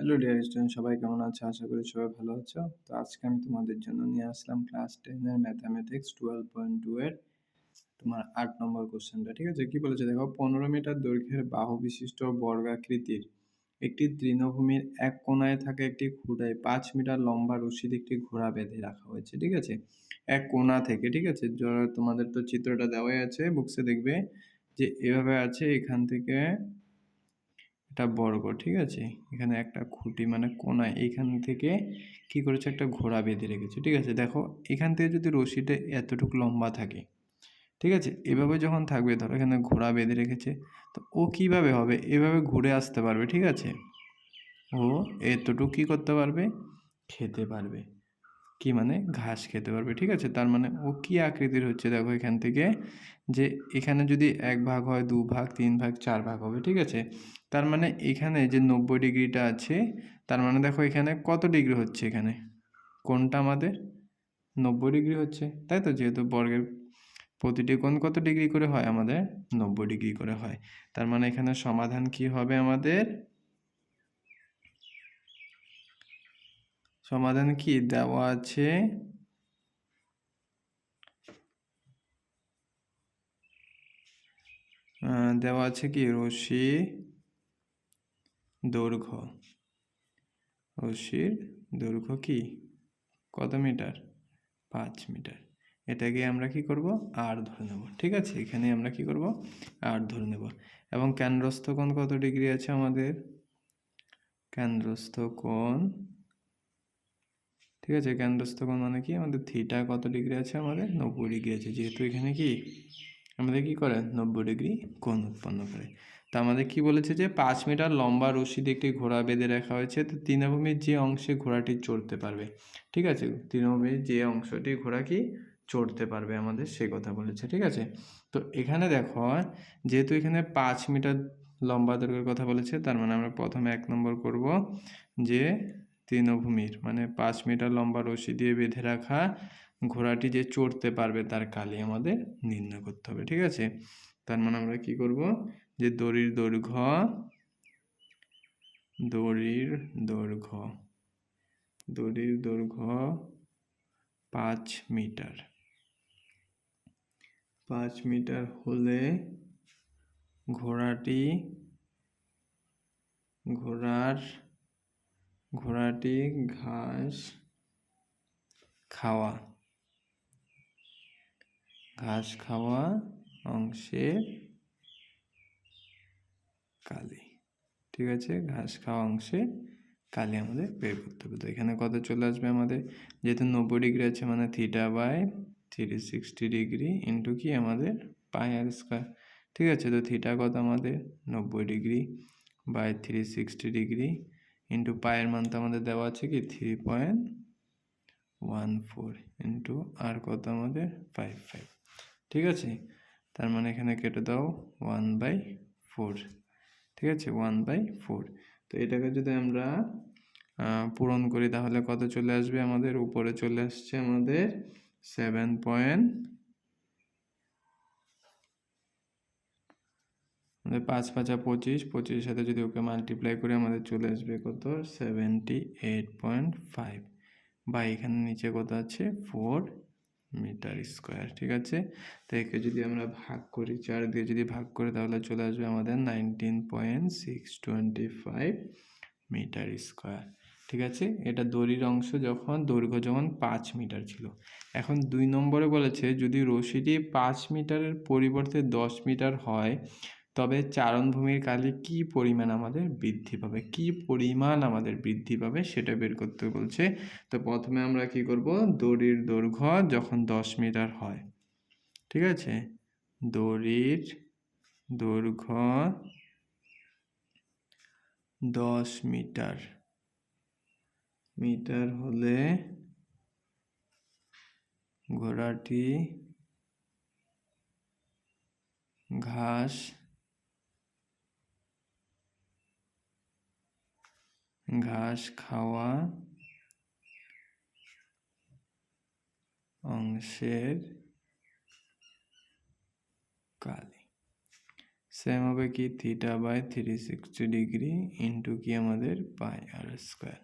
Hello dear student সবাই কেমন আছো? আশা করি সবাই ভালো আছো। তো আজকে আমি তোমাদের জন্য নিয়ে আসলাম ক্লাস টেনের ম্যাথামেটিক্স টুয়েলভ পয়েন্ট টু এর তোমার আট নম্বর কোশ্চেনটা ঠিক আছে? কি বলেছে? দেখো, পনেরো মিটার দৈর্ঘ্যের বাহু বিশিষ্ট বর্গাকৃতির একটি তৃণভূমির এক কোনায় থাকা একটি খুঁটায় পাঁচ মিটার লম্বা রশিদ একটি ঘোড়া বেঁধে রাখা হয়েছে, ঠিক আছে? এক কোনা থেকে, ঠিক আছে? তোমাদের তো চিত্রটা দেওয়াই আছে বুকসে দেখবে যে এভাবে আছে, এখান থেকে এটা বর্গ ঠিক আছে? এখানে একটা খুঁটি মানে কোনায় এইখান থেকে কি করেছে? একটা ঘোড়া বেঁধে রেখেছে, ঠিক আছে? দেখো, এখান থেকে যদি রশিটা এতটুকু লম্বা থাকে, ঠিক আছে? এভাবে যখন থাকবে, ধরো এখানে ঘোড়া বেঁধে রেখেছে, তো ও কীভাবে হবে? এভাবে ঘুরে আসতে পারবে, ঠিক আছে? ও এতটুকু কী করতে পারবে? খেতে পারবে। কি মানে ঘাস খেতে পারবে, ঠিক আছে? তার মানে ও কি আকৃতির হচ্ছে দেখো এখান থেকে? যে এখানে যদি এক ভাগ হয়, দু ভাগ, তিন ভাগ, চার ভাগ হবে, ঠিক আছে? তার মানে এখানে যে নব্বই ডিগ্রিটা আছে, তার মানে দেখো এখানে কত ডিগ্রি হচ্ছে এখানে? কোনটা আমাদের? নব্বই ডিগ্রি হচ্ছে, তাই তো? যেহেতু বর্গের প্রতিটি কোণ কত ডিগ্রি করে হয় আমাদের? নব্বই ডিগ্রি করে হয়। তার মানে এখানে সমাধান কি হবে আমাদের? সমাধান কি দেওয়া আছে? দেওয়া আছে কি? রশি, দৈর্ঘ্য। রশির দৈর্ঘ্য কি? কত মিটার? পাঁচ মিটার। এটাকে আমরা কি করব? আর ধরে নেব। ঠিক আছে? এখানে আমরা কি করব? আর ধরে নেব। এবং কেন্দ্রস্থ কোণ কত ডিগ্রি আছে আমাদের? কেন্দ্রস্থ কোণ ঠিক আছে? কেন্দ্রস্থ কোণ মানে কি? আমাদের থিটা কত ডিগ্রি আছে আমাদের? নব্বই ডিগ্রি আছে। যেহেতু এখানে কি? আমাদের কি করে? নব্বই ডিগ্রি কোণ উৎপন্ন করে। তা আমাদের কি বলেছে যে, পাঁচ মিটার লম্বা রশি দিয়ে একটি ঘোড়া বেঁধে রাখা হয়েছে। তো তৃণভূমির যে অংশে ঘোড়াটি চড়তে পারবে। ঠিক আছে? তৃণভূমির যে অংশটি ঘোড়া কি? চড়তে পারবে আমাদের, সে কথা বলেছে। ঠিক আছে? তো এখানে দেখো, যেহেতু এখানে পাঁচ মিটার লম্বা দৈর্ঘ্যের কথা বলেছে, তার মানে আমরা প্রথমে এক নম্বর করব যে তৃণভূমির মানে পাঁচ মিটার লম্বা রশি দিয়ে বেঁধে রাখা ঘোড়াটি যে চড়তে পারবে তার কালি আমাদের নির্ণয় করতে হবে, ঠিক আছে? তার মানে আমরা কি করব? যে দড়ির দৈর্ঘ্য দড়ির দৈর্ঘ্য দড়ির দৈর্ঘ্য পাঁচ মিটার। পাঁচ মিটার হলে ঘোড়াটি, ঘোড়ার ঘোড়াটি ঘাস খাওয়া। ঘাস খাওয়া অংশে কালি। ঠিক আছে? ঘাস খাওয়া অংশে কালি আমাদের বের করতে হবে। তো এখানে কত চলে আসবে আমাদের? যেহেতু নব্বই ডিগ্রি আছে মানে theta by three sixty degree into কি? আমাদের পাই আর স্কোয়ার ঠিক আছে? তো থিটা কত আমাদের? নব্বই degree by three sixty degree into পায়ের মান তো আমাদের দেওয়া আছে কি? Three point one four into আর কত আমাদের? ফাইভ ফাইভ ঠিক আছে? তার মানে এখানে কেটে দাও ওয়ান বাই ফোর ঠিক আছে? ওয়ান বাই ফোর তো এটাকে যদি আমরা পূরণ করি তাহলে কত চলে আসবে? আমাদের উপরে চলে আসছে আমাদের সেভেন পয়েন্ট আমাদের পাঁচ পাঁচা পঁচিশ, পঁচিশের সাথে যদি ওকে মাল্টিপ্লাই করে আমাদের চলে আসবে কত? সেভেন্টি এইট পয়েন্ট ফাইভ বা এখানে নিচে কত আছে? ফোর মিটার স্কোয়ার ঠিক আছে? তো একে যদি আমরা ভাগ করি, চার দিয়ে যদি ভাগ করি, তাহলে চলে আসবে আমাদের nineteen point six twenty five meter square ঠিক আছে? এটা দড়ির অংশ যখন, দৈর্ঘ্য যখন পাঁচ মিটার ছিল। এখন দুই নম্বরে বলেছে, যদি রশিটি পাঁচ মিটারের পরিবর্তে দশ মিটার হয় তবে চারণভূমির কালে কি পরিমাণ আমাদের বৃদ্ধি পাবে? কি পরিমাণ আমাদের বৃদ্ধি পাবে সেটা বের করতে বলছে। তো প্রথমে আমরা কি করব? দড়ির দৈর্ঘ্য যখন দশ মিটার হয়, ঠিক আছে? দড়ির দৈর্ঘ্য দশ মিটার। মিটার হলে ঘোড়াটি ঘাস ঘাস খাওয়া অংশের কালি। সেম হবে কি? Theta by three sixty degree into কি আমাদের পাই আর স্কোয়ার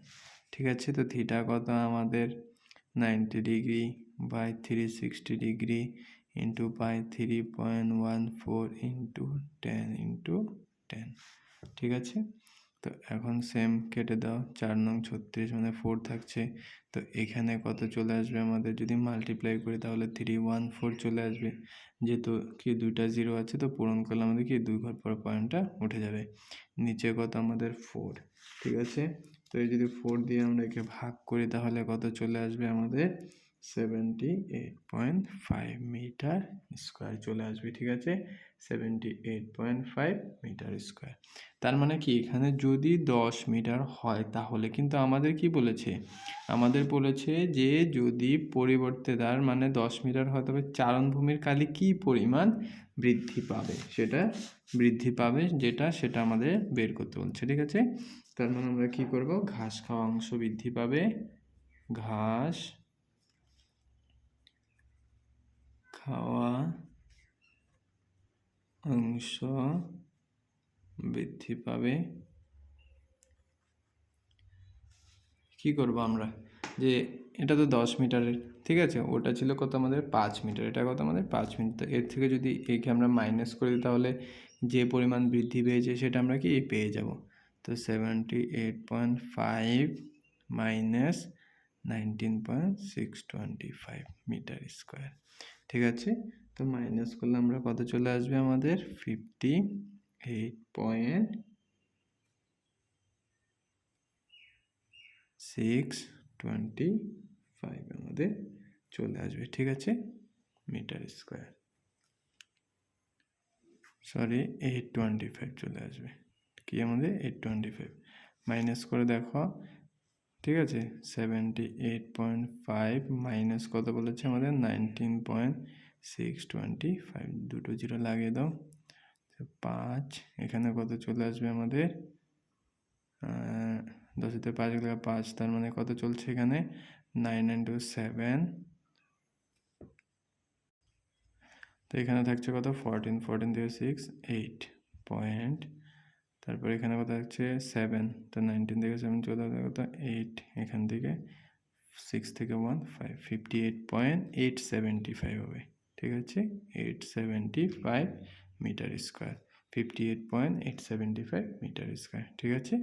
ঠিক আছে? তো থিটা কত? আমাদের ninety degree by three sixty degree into pi three point one four into ten into ten ঠিক আছে? তো এখন সেম কেটে দাও, চার নং ছত্রিশ মানে ফোর থাকছে। তো এখানে কত চলে আসবে আমাদের? যদি মাল্টিপ্লাই করি তাহলে থ্রি ওয়ান ফোর চলে আসবে। যেহেতু কি দুইটা জিরো আছে তো পূরণ করলে আমাদের কি? দুই ঘর পর পয়েন্টটা উঠে যাবে। নিচে কত আমাদের? ফোর ঠিক আছে? তো এই যদি ফোর দিয়ে আমরা একে ভাগ করি তাহলে কত চলে আসবে আমাদের? Seventy eight point five meter square চলে আসবে, ঠিক আছে? Seventy eight point five meter square তার মানে কি? এখানে যদি দশ মিটার হয়, তাহলে কিন্তু আমাদের কি বলেছে? আমাদের বলেছে যে যদি পরিবর্তে তার মানে দশ মিটার হয়, তবে চারণভূমির কালি কি পরিমাণ বৃদ্ধি পাবে? সেটা বৃদ্ধি পাবে, যেটা সেটা আমাদের বের করতে বলছে, ঠিক আছে? তার মানে আমরা কি করব? ঘাস খাওয়া অংশ বৃদ্ধি পাবে। ঘাস খাওয়া অংশ বৃদ্ধি পাবে। কি করব আমরা? যে এটা তো দশ মিটারের, ঠিক আছে? ওটা ছিল কত আমাদের? পাঁচ মিটার। এটা কত আমাদের? পাঁচ মিটার। এর থেকে যদি একে আমরা মাইনাস করে দিই, তাহলে যে পরিমাণ বৃদ্ধি পেয়েছে, সেটা আমরা কি পেয়ে যাব? তো seventy eight point five minus nineteen point six twenty five meter square ঠিক আছে? তো মাইনাস করলে আমরা কত চলে আসবে আমাদের? Fifty eight point six twenty five আমাদের চলে আসবে, ঠিক আছে? Meter square sorry eight twenty five চলে আসবে। কি আমাদের? এইট টোয়েন্টি ফাইভ মাইনাস করে দেখো ঠিক আছে? Seventy eight point five minus কত বলেছে আমাদের? Nineteen point six twenty five দুটো জিরো লাগিয়ে দাও। পাঁচ, এখানে কত চলে আসবে আমাদের? দশেতে পাঁচ গেলে পাঁচ, তার মানে কত চলছে এখানে? নাইন ইন্টু সেভেন তো এখানে থাকছে কত? ফোরটিন ফোরটিন থেকে সিক্স এইট পয়েন্ট তারপর এখানে কথা হচ্ছে সেভেন তো নাইনটিন থেকে সেভেন চলে আসার কথা এইট এখান থেকে সিক্স থেকে one five fifty eight point eight seventy five হবে, ঠিক আছে? Eight seventy five metre square fifty eight point eight seventy five metre square ঠিক আছে?